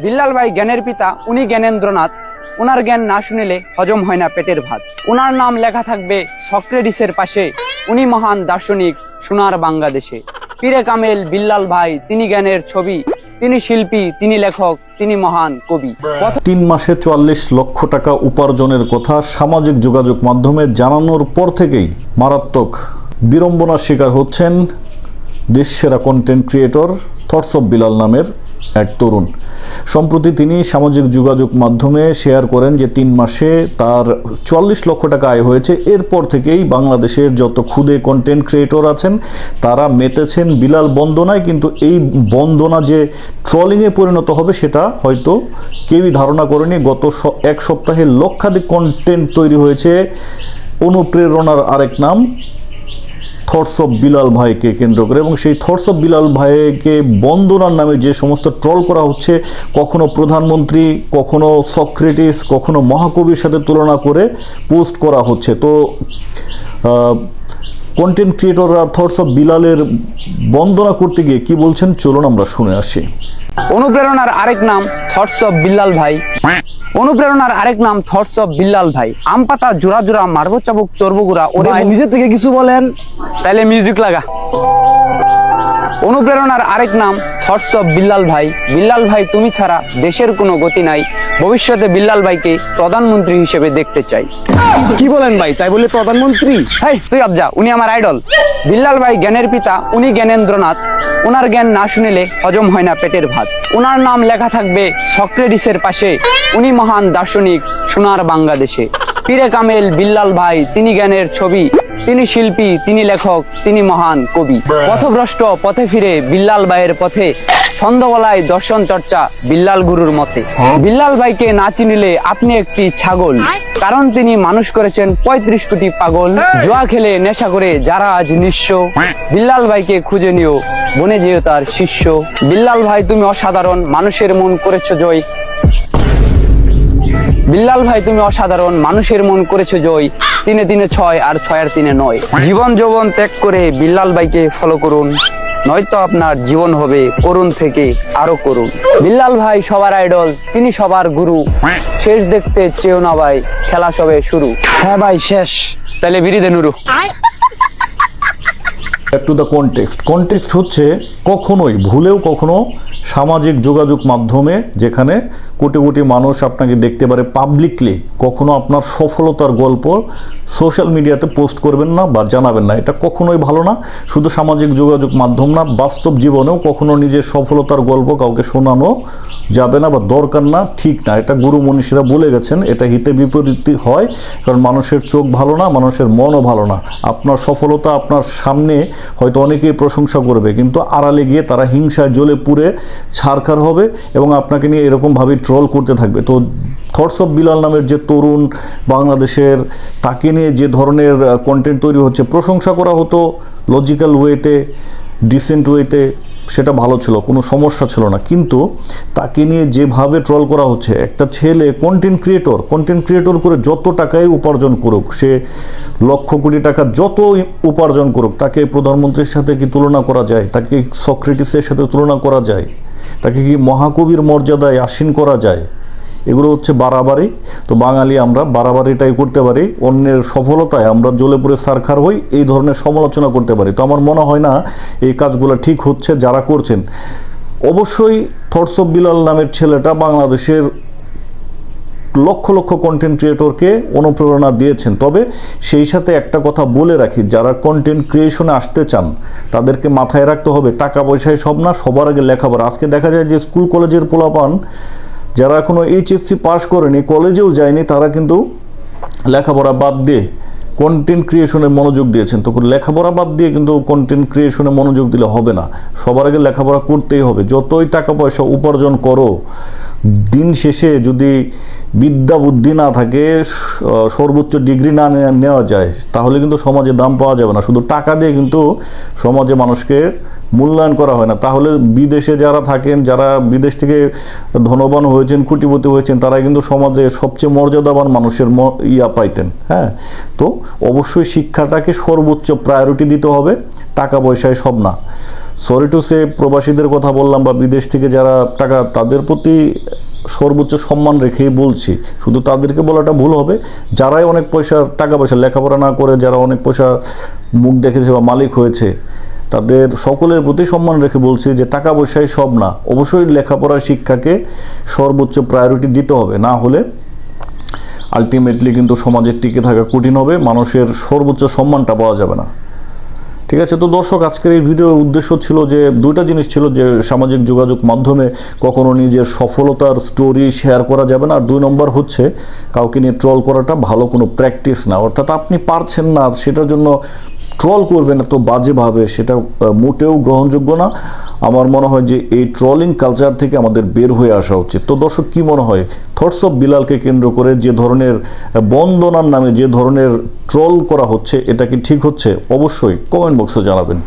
বিল্লাল ভাই জ্ঞানের পিতা, উনি জ্ঞানেন্দ্রনাথ। ওনার জ্ঞান না শুনিলে হজম হয় না পেটের ভাত। ওনার নাম লেখা থাকবে সক্রেটিসের পাশে। উনি মহান দার্শনিক, সোনার বাংলাদেশে। পীরে কামেল বিল্লাল ভাই, তিনি জ্ঞানের ছবি। তিনি শিল্পী, তিনি লেখক, তিনি মহান কবি। তিন মাসে চুয়াল্লিশ লক্ষ টাকা উপার্জনের কথা সামাজিক যোগাযোগ মাধ্যমে জানানোর পর থেকেই মারাত্মক বিড়ম্বনার শিকার হচ্ছেন দেশসেরা content creator thoughts of Bilal নামের এক তরুণ। সম্প্রতি তিনি সামাজিক যোগাযোগ মাধ্যমে শেয়ার করেন যে, তিন মাসে তার চুয়াল্লিশ লক্ষ টাকা আয় হয়েছে। এরপর থেকেই বাংলাদেশের যত ক্ষুদে কন্টেন্ট ক্রিয়েটর আছেন, তারা মেতেছেন বিলাল বন্দনায়। কিন্তু এই বন্দনা যে ট্রলিংয়ে পরিণত হবে, সেটা হয়তো কেউই ধারণা করেনি। গত এক সপ্তাহে লক্ষাধিক কন্টেন্ট তৈরি হয়েছে। অনুপ্রেরণার আরেক নাম থটস অফ বিলাল ভাইকে কেন্দ্র করে এবং সেই থটস অফ বিলাল ভাইকে বন্দনার নামে যে সমস্ত ট্রল করা হচ্ছে, কখনো প্রধানমন্ত্রী, কখনো সক্রেটিস, কখনো মহাকবির সাথে তুলনা করে পোস্ট করা হচ্ছে। তো কন্টেন্ট ক্রিয়েটররা থটস অফ বিলালের বন্দনা করতে গিয়ে কি বলছেন? চলুন আমরা শুনে আসি। অনুপ্রেরণার আরেক নাম থটস অফ বিল্লাল ভাই। অনুপ্রেরণার আরেক নাম থটস অফ বিল্লাল ভাই। আম পাতা জোড়া জোড়া মারবো চাবুক তরবুগুড়া ওরে নিজে থেকে কিছু বলেন। তাহলে মিউজিক লাগা। অনুপ্রেরণার আরেক নাম থটস অফ বিল্লাল ভাই। বিল্লাল ভাই তুমি ছাড়া দেশের কোনো গতি নাই। ভবিষ্যতে বিল্লাল ভাইকে প্রধানমন্ত্রী হিসেবে দেখতে চাই। কি বলেন ভাই? তাই বলে প্রধানমন্ত্রী? হাই তুই আবজা উনি আমার আইডল বিল্লাল ভাই জ্ঞানের পিতা উনি জ্ঞানেন্দ্রনাথ। ওনার জ্ঞান না শুনিলে হজম হয় না পেটের ভাত। ওনার নাম লেখা থাকবে সক্রেটিসের পাশে। উনি মহান দার্শনিক সোনার বাংলাদেশে। পীরে কামেল বিল্লাল ভাই তিনি জ্ঞানের ছবি। তিনি শিল্পী তিনি লেখক তিনি মহান কবি। পথভ্রষ্ট পথে ফিরে বিল্লাল ভাইয়ের পথে ছন্দবলায় দর্শন চর্চা বিল্লাল গুরুর মতে। বিল্লাল ভাইকে না চিনিলে আপনি একটি ছাগল। কারণ তিনি মানুষ করেছেন পঁয়ত্রিশ কোটি পাগল। জুয়া খেলে নেশা করে যারা আজ নিঃস্ব। বিল্লাল ভাইকে খুঁজে নিও বনে যেও তার শিষ্য। বিল্লাল ভাই তুমি অসাধারণ মানুষের মন করেছ জয়। বিল্লাল ভাই তুমি অসাধারণ মানুষের মন করেছ জয়। তিনে তিনে ছয় আর ছয় আর তিনে নয়। জীবন যৌবন ত্যাগ করে বিল্লাল ভাইকে ফলো করুন নয়তো আপনার জীবন হবে করুন থেকে আরও করুন বিল্লাল ভাই সবার আইডল তিনি সবার গুরু। শেষ দেখতে চেও না ভাই খেলা সবে শুরু। হ্যাঁ ভাই শেষ। তাহলে বিরিদে নুরু। টু দ্য কনটেক্সট কনটেক্সট হচ্ছে কখনোই, ভুলেও কখনো সামাজিক যোগাযোগ মাধ্যমে যেখানে কোটি কোটি মানুষ আপনাকে দেখতে পারে পাবলিকলি কখনো আপনার সফলতার গল্প সোশ্যাল মিডিয়াতে পোস্ট করবেন না বা জানাবেন না। এটা কখনোই ভালো না। শুধু সামাজিক যোগাযোগ মাধ্যম না, বাস্তব জীবনেও কখনো নিজের সফলতার গল্প কাউকে শোনানো যাবে না বা দরকার না, ঠিক না। এটা গুরু মনীষীরা বলে গেছেন, এটা হিতে বিপরীত হয় কারণ মানুষের চোখ ভালো না, মানুষের মনও ভালো না। আপনার সফলতা আপনার সামনে হয়তো অনেকেই প্রশংসা করবে, কিন্তু আড়ালে গিয়ে তারা হিংসায় জ্বলে পুড়ে ছাড়খার হবে এবং আপনাকে নিয়ে এরকমভাবে ট্রল করতে থাকবে। তো থটস অফ বিলাল নামের যে তরুণ বাংলাদেশের, তাকে নিয়ে যে ধরনের কন্টেন্ট তৈরি হচ্ছে, প্রশংসা করা হতো লজিক্যাল ওয়েতে ডিসেন্ট ওয়েতে সেটা ভালো ছিল, কোনো সমস্যা ছিল না। কিন্তু তাকে নিয়ে যেভাবে ট্রল করা হচ্ছে, একটা ছেলে কন্টেন্ট ক্রিয়েটর কন্টেন্ট ক্রিয়েটর করে যত টাকাই উপার্জন করুক, সে লক্ষ কোটি টাকা যত উপার্জন করুক, তাকে প্রধানমন্ত্রীর সাথে কি তুলনা করা যায়? তাকে সক্রেটিসের সাথে তুলনা করা যায়? তাকে কি মহাকবির মর্যাদায় আসীন করা যায়? এগুলো হচ্ছে বাড়াবাড়ি। তো বাঙালি আমরা বাড়াবাড়িটাই করতে পারি, অন্যের সফলতায় আমরা জ্বলে পুড়ে সারখার হই, এই ধরনের সমালোচনা করতে পারি। তো আমার মনে হয় না এই কাজগুলো ঠিক হচ্ছে, যারা করছেন। অবশ্যই থটস অফ বিলাল নামের ছেলেটা বাংলাদেশের লক্ষ লক্ষ কন্টেন্ট ক্রিয়েটরকে অনুপ্রেরণা দিয়েছেন। তবে সেই সাথে একটা কথা বলে রাখি, যারা কন্টেন্ট ক্রিয়েশনে আসতে চান, তাদেরকে মাথায় রাখতে হবে, টাকা পয়সায় সব না, সবার আগে লেখাপড়া। আজকে দেখা যায় যে স্কুল কলেজের পোলাপান যারা এখনও এইচএসসি পাশ করেনি কলেজেও যায়নি, তারা কিন্তু লেখাপড়া বাদ দিয়ে কন্টেন্ট ক্রিয়েশনে মনোযোগ দিয়েছেন। তো লেখাপড়া বাদ দিয়ে কিন্তু কন্টেন্ট ক্রিয়েশনে মনোযোগ দিলে হবে না। সবার আগে লেখাপড়া করতেই হবে। যতই টাকা পয়সা উপার্জন করো, দিন শেষে যদি বিদ্যা বুদ্ধি না থাকে সর্বোচ্চ ডিগ্রি না নেওয়া যায়, তাহলে কিন্তু সমাজে দাম পাওয়া যাবে না। শুধু টাকা দিয়ে কিন্তু সমাজে মানুষকে মূল্যায়ন করা হয় না। তাহলে বিদেশে যারা থাকেন, যারা বিদেশ থেকে ধনবান হয়েছেন, কুটিপতি হয়েছেন, তারা কিন্তু সমাজে সবচেয়ে মর্যাদাবান মানুষের ইয়া পাইতেন হ্যাঁ? তো অবশ্যই শিক্ষাটাকে সর্বোচ্চ প্রায়োরিটি দিতে হবে, টাকা পয়সায় সব না। সরি টু সে প্রবাসীদের কথা বললাম বা বিদেশ থেকে যারা টাকা, তাদের প্রতি সর্বোচ্চ সম্মান রেখেই বলছি। শুধু তাদেরকে বলাটা ভুল হবে, যারাই অনেক পয়সা, টাকা পয়সা লেখাপড়া না করে, যারা অনেক পয়সা মুখ দেখেছে বা মালিক হয়েছে, তাদের সকলের প্রতি সম্মান রেখে বলছি যে টাকা পয়সাই সব না। অবশ্যই লেখাপড়া শিক্ষাকে সর্বোচ্চ প্রায়োরিটি দিতে হবে। না হলে আলটিমেটলি কিন্তু সমাজের টিকে থাকা কঠিন হবে, মানুষের সর্বোচ্চ সম্মানটা পাওয়া যাবে না। ঠিক আছে? তো দর্শক, আজকের এই ভিডিওর উদ্দেশ্য ছিল যে, দুইটা জিনিস ছিল যে, সামাজিক যোগাযোগ মাধ্যমে কখনো নিজের সফলতার স্টোরি শেয়ার করা যাবে না। আর দুই নম্বর হচ্ছে, কাউকে নিয়ে ট্রল করাটা ভালো কোনো প্র্যাকটিস না। অর্থাৎ আপনি পারছেন না সেটার জন্য ট্রল করবেন এত বাজেভাবে সেটা মোটেও গ্রহণযোগ্য না। আমার মনে হয় যে এই ট্রলিং কালচার থেকে আমাদের বের হয়ে আসা উচিত। তো দর্শক, কি মনে হয়? থটস অফ বিলালকে কেন্দ্র করে যে ধরনের বন্দনার নামে যে ধরনের ট্রল করা হচ্ছে, এটা কি ঠিক হচ্ছে? অবশ্যই কমেন্ট বক্সে জানাবেন।